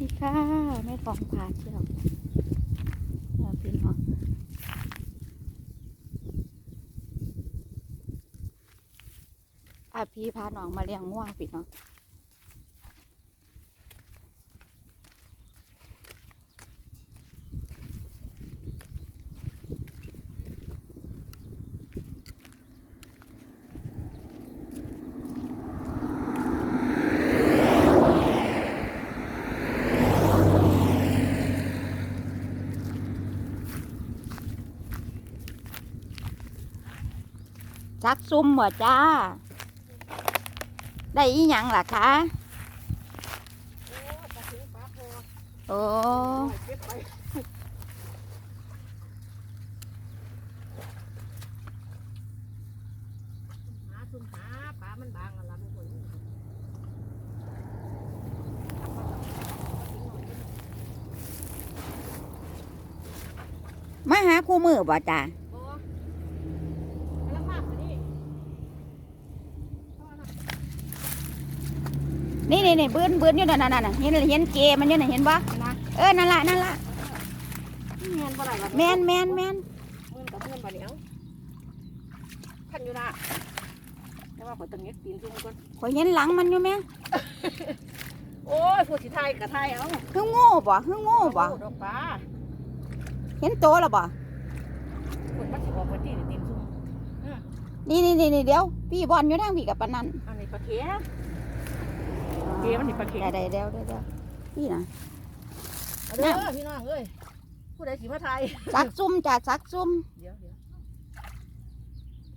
ดีค่ะแม่ฟองพาเที่ยวเราพี่น้องอาพี่พาน้องมาเลี้ยงง่วงพี่น้อง ซักซุ่มบ่จ้า ได้อีหยังล่ะคะโอ้มาหาคู่มือบ่จ้า นี่นี่นี่นี่บืนบืนอยู่นั่นนั่นน่ะเห็นเห็นเกมันอยู่น่ะเห็นบ่นะเออนั่นละนั่นละนี่เงินบ่ไหร่วะแมนแมนแมนเงินกับเงินบ่เหนียวขันอยู่นะแต่ว่าขอตังเงี้ยปีนซุ่มก่อนข่อยเห็นหลังมันอยู่แม่โอ้ยผู้สิไทยกับไทยเอาคือโง่บ่คือโง่บ่ดอกปลาเห็นโตแล้วบ่คนมันสิออกไปที่ตีนซุ่มนี่นี่นี่นี่เดี๋ยวพี่บอลอยู่ทางพี่กับปานนั้นอันนี้ปลาเข็ม เข็มมันนี่ปลาเข็มได้ได้เดี๋ยวเดี๋ยวเดี๋ยวพี่นะเอาเด้อพี่น้องเอ้ยผู้ใดสิมาไทยซักซุ่มจ้าซักซุ่มเดี๋ยวเดี๋ยว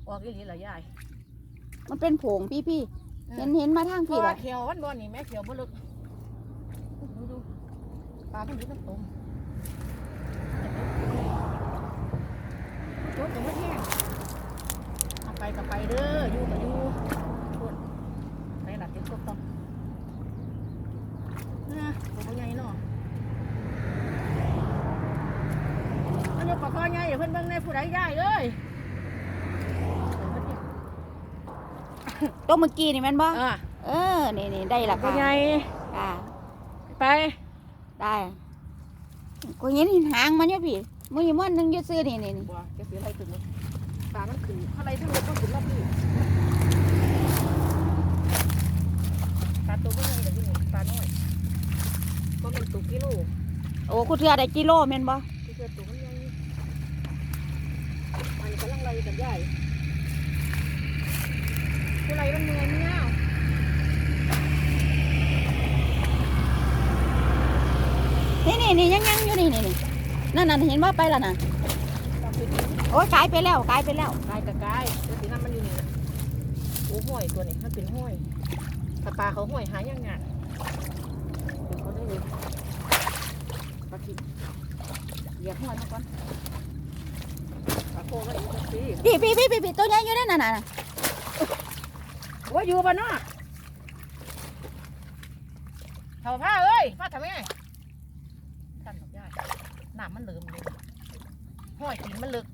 ออกอีหลีเหรอยายมันเป็นผงพี่พี่เห็นเห็นมาทางเพพี่ราะละว่าเขียววันบอลนี่แม่เขียวบ่ลึกดูดูปลามันอยู่น้ำตมจ๊กยังไม่แห้งไปกับไปเด้ออยู่กับอยู่ไปหลับเจ็บตกต้องนะตัวใหญ่เนาะอันนี้ปลาคอ ใหญ่เพิ่นเบิ่งในผู้ใดใหญ่เลยตัวเมื่อกี้นี่แม่นบ่อ่าเออนี่นี่ได้ละตัวค่ะใหญ่ค่ะไปได้ก็เห็นหางมันอยู่พี่มือมันหนึงอยู่ซื้อนี่นี่นี่บัวจะเสียอะไรขึ้นมั้ยปลามันขึ้นอะไรทั้งหมดต้องขึ้นรอบนี้ปลาตัวไม่ใหญ่แต่ที่หนูปลาน้อยเพราะมันตัวกิโลโอ้กูเทือได้กิโลแม่นบ่ที่เกิดตัวมัน ใหญ่อันนี้กำลังไล่กันใหญ่ผู้ไรมันเหนื่อยเงี้ยวนี่นี่นี่ยังยังอยู่นี่นี่นี่นั่นนั่นเห็นว่าไปแล้วน่ะตามไปดูโอ้ยกลายไปแล้วกลายไปแล้วกายกับกายตัวสีน้ำมันอยู่นี่นะโอ้ห้อยตัวนี้มันเป็นห้อยถ้าปลาเขาห้อยหายากงานเดี๋ยวเขาได้เลยปลาทิพเหยียบห้อยมาก่อนปลาโคก็อีกสิ พี่พี่พี่พี่พี่ตัวใหญ่อยู่นั่นน่ะน่ะว่าอยู่บ้านนอกเท่าผ้าเอ้ยผ้าทำไมท่านดอกย่าน้ำมันเหลือมเลยห้อยกินมันลึก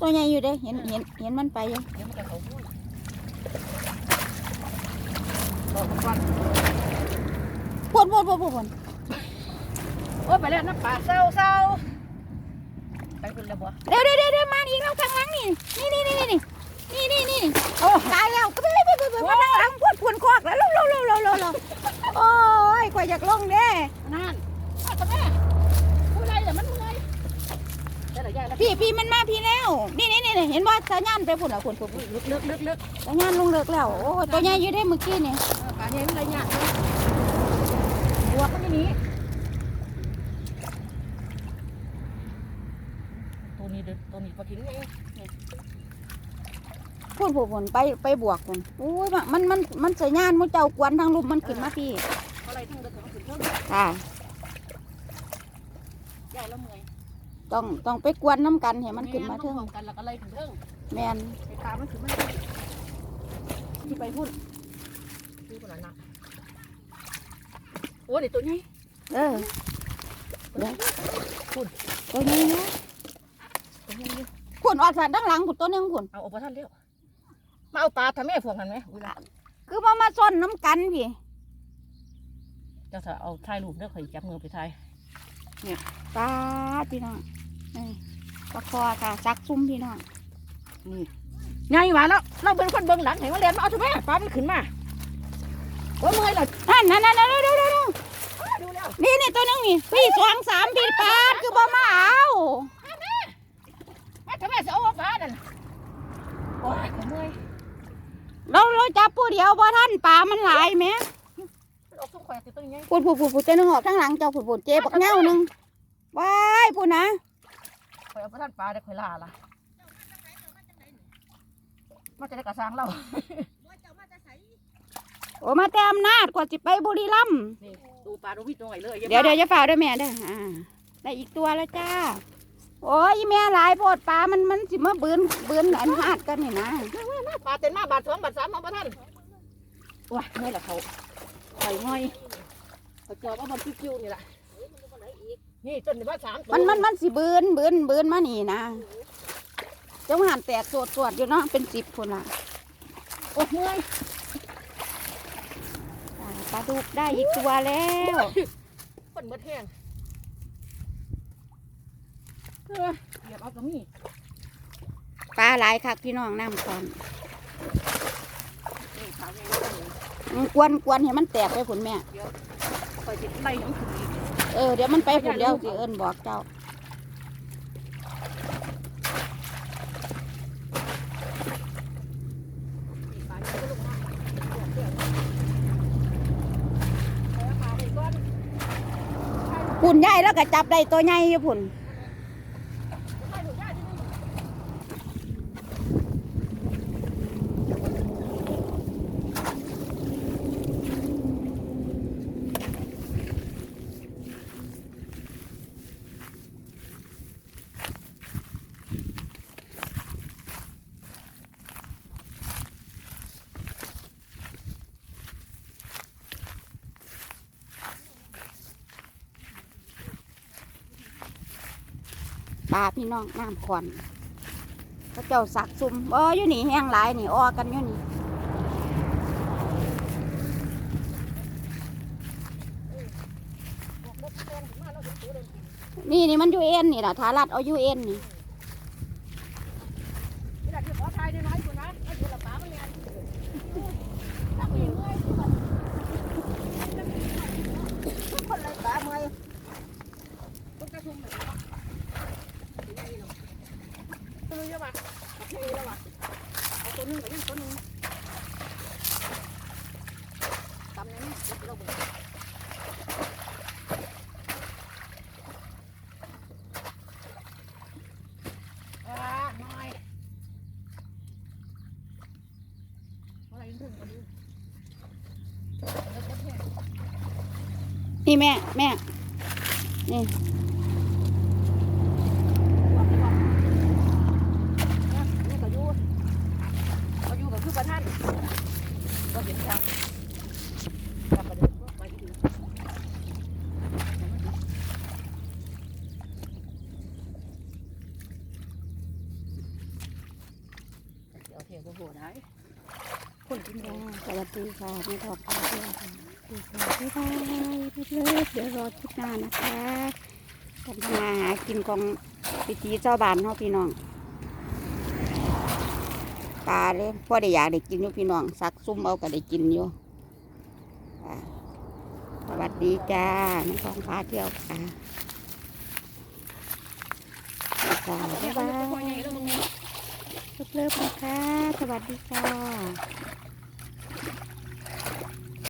ตัวใหญ่อยู่เด้เห็นเห็นเห็นมันไปอยู่เดี๋ยวมันจะเขาห้อยบอกมันก่อนพูดพูดพูดพูดพูดโอ้ยไปแล้วน้ำปลาเศร้าเศร้าไปคุณเลยบัวเดี๋ยวเดี๋ยวเดี๋ยวเดี๋ยวมา อีกแล้ข้างหลังนี่ นี่นี่นี่นี่นี่นี่นี่โอ้ตายแล้วก็ไปไปไปไปมาดังดังพวดพวนคอกแล้วลงลงลงลงลงโอ้ยกว่าอยากลงเด้นั่นเอาม่ผู้ใดแต่มันเมื่อยพี่พี่มันมาพี่แล้ว นี่นี่นี่เห็นว่าสายานไปพุ่นอะคุณคุณลึกลึกลึกลึกสายานลงเลิกแล้วโอ้ตัวใหญ่ยืดได้เมื่อกี้นี่ปลาใหญ่ไม่ไรยากเลยบัวก็ไม่นี้ ตัวนี้เด้อตัวนี้ปลาทิ้งเองพุ่นพุ่นพุ่นไปไปบวกพุ่นโอ้ยมันมันมันสัญญาณมุเจ้ากวนทางลุมมันขึ้นมาพี่อะไรทั้งเดือดทั้งขึ้นเท่าค่ะใหญ่แล้วเมื่อยต้องต้องไปกวนน้ำกันให้มันขึ้นมาเทิงพร้อมกันแล้วก็เลยถึงเทิงแมนไปตามมันถึงมันที่ไปพุ่นที่คนนั้นนะโอ้เดี๋ยวตัวนี้เออตัวนี้ตัวนี้นะ ตัวนี้พุ่นออดสัตว์ด้านหลังพุ่นตัวหนึงพุ่นเอาอุปทานเร็วมาเอาปลาทำแม่พวกนั้นไหมอุ้ยละคือมามาซ่อนน้ำกันพี่ เจ้าถ้าเอาถ่ายรูปเด้อข่อยจับมือไปถ่ายปลาพี่น้องนี่ปลาคอค่ะซักซุ่มพี่น้องนี่ไงวะแล้วเราเป็นคนเบิ่งหลังเห็นว่าเรียนมาเอาทำไมปลามันขึ้นมาโอ้ยเมื่อยแล้วนั่นนั่นนั่นนั่นนั่นนั่นดูแล้วนี่นี่ตัวหนึงนี่พี่สองสามพี่ปลาคือบ่มาเอา มาทำไมจะเอาปลานั่นโอ้ยข่อยเมื่อยเราเราจับผู้เดียวบ่ท่านปลามันหลายแหมมันออกสุ่มข่อยติดตัวนี้ไงพูดพูดพูดพูดเจ้าหนึงออกข้างหลังเจ้าพูดพูดเจ็บักเงาหนึงว้ายพูดนะข่อยเอาไปท่านปลาได้ข่อยลาละมาจะได้กระซังเราโอ้มาแต่อำนาจกว่าสิไปบุรีรัมย์นี่ดูปลาดูพี่ตัวไหนเลยเดี๋ยวเดี๋ยวจะฝ่าด้วยแม่เด้ออ่าได้อีกตัวแล้วจ้า โอ้ยแม่หลายโพดปลา มันมันสิมาบืนบืนอันหาดกันนี่นะปลาเต็มมาบาทสองบาทสามเอาไปท่านว้าเมื่อละเขาไข่ง่อยเขาจอบเอามันคิ้วๆนี่แหละนี่จนว่าสามมันมันมันสิบืนบืนบืนมานี่นะเจ้าหันแตกสวดสวดอยู่เนาะเป็นสิบคนละโอ้ยเมื่อยปลาดุกได้อีกตัวแล้วคนเมื่อแห้ง เออเหยียบเอากระมี่ปลาหลายคักพี่น้องน้ำก่อนนี่ขาใหญ่เลยอืมกวนกวนให้มันแตกไปผุนแม่ คอยติดไล่น้องขึ้นอีกเออเดี๋ยวมันไปผุนเดียวสิเอิญบอกเจ้านี่ปลาใหญ่ก็ลงมาเดี๋ยวเดี๋ยวเอาปลาไปก่อนผุนใหญ่แล้วก็จับได้ตัวใหญ่อยู่ผุน ปลาพี่น้องน้ำขอนพระเจ้าสักซุ่มเอออยู่นี่แห้งหลายนี่ออกันอยู่นี่นี่นี่มันอยู่เอ็นนี่ล่ะทารัดเอาอยู่เอ็นนี่ นี่แหละที่ขอทายน้อยๆคุณนะไอ้ตัวละปลามันเนี่ยตั้งอีกเลยทุกคนเลยปลาเมื่อยต้องกระทุ่มเลยเนาะตัวนึง เยอะป่ะโอเคแล้วว่ะเอาตัวนึงกับยังตัวนึงตำนั้นเราเบิดอ่าหน่อยอะไรถึงกันดิแล้วก็แค่นี่แม่ แม่ นี่ก็อยู่ก็อยู่กับคือประธานก็เห็นจังจับประเด็นไปอีก เดี๋ยวเที่ยวก็โหได้คนกินจ้าได้สวัสดีค่ะแม่ทองปลาเที่ยค่ะดีค่ะบ๊ายบายเลิศเดี๋ยวรอคลิปหน้านะคะกันทำมาหากินของพิธีเจ้าบ้านเฮาพี่น้องปลาเลยพ่อได้อยากได้กินอยู่พี่น้องสักซุ่มเอาก็ได้กินอยู่สวัสดีจ้าแม่ทองปลาเที่ยวค่ะจ้าบ๊ายบาย เลิฟๆนะคะ สวัสดีค่ะ